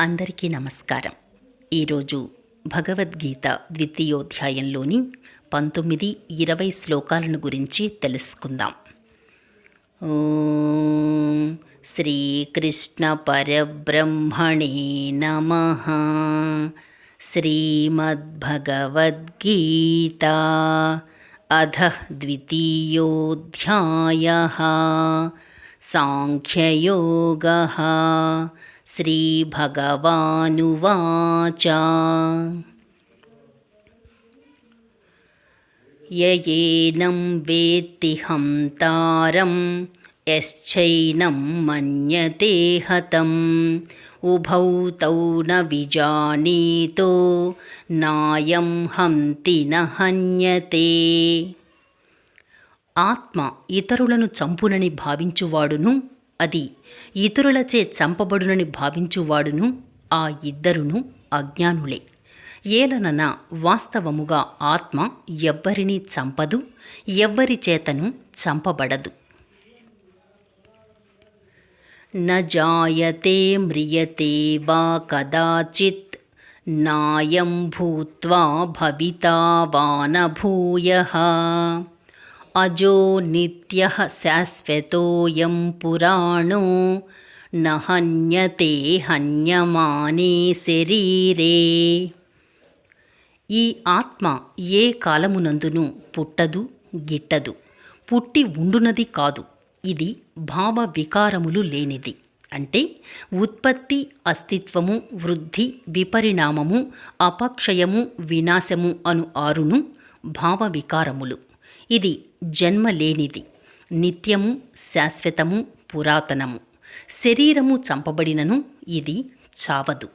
అందరికీ నమస్కారం. ఈరోజు భగవద్గీత ద్వితీయోధ్యాయంలోని పంతొమ్మిది ఇరవై శ్లోకాలను గురించి తెలుసుకుందాం. శ్రీకృష్ణ పరబ్రహ్మణే నమ. శ్రీమద్భగవద్గీత అధ ద్వితీయోధ్యాయ. సాంఖ్యయోగ. श्रीभगवानुवाच य एनं वेत्ति हन्तारं यश्चैनं मन्यते हतम् उभौ तौ न विजानीतो नायं हन्ति न हन्यते ఆత్మ ఇతరులను చంపునని భావించువాడును అది ఇతరులచే చంపబడునని భావించువాడును ఆ ఇద్దరును అజ్ఞానులే. ఏలనన వాస్తవముగా ఆత్మ ఎవ్వరినీ చంపదు ఎవ్వరి చేతను చంపబడదు. న జాయతే మ్రియతే వా కదాచిత్ నాయం భూత్వా భవితా వానభూయ అజో నిత్య శాశ్వతోయం పురాణో న హన్యమానే శరీరే. ఈ ఆత్మ ఏ కాలమునందును పుట్టదు గిట్టదు. పుట్టి ఉండునది కాదు. ఇది భావ వికారములు లేనిది. అంటే ఉత్పత్తి అస్తిత్వము వృద్ధి విపరిణామము అపక్షయము వినాశము అను ఆరును భావ వికారములు. ఇది జన్మ లేనిది నిత్యము శాశ్వతము పురాతనము. శరీరము చంపబడినను ఇది చావదు.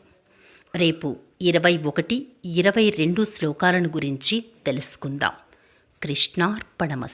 రేపు ఇరవై ఒకటి ఇరవై రెండు శ్లోకాలను గురించి తెలుసుకుందాం. కృష్ణార్పణమస్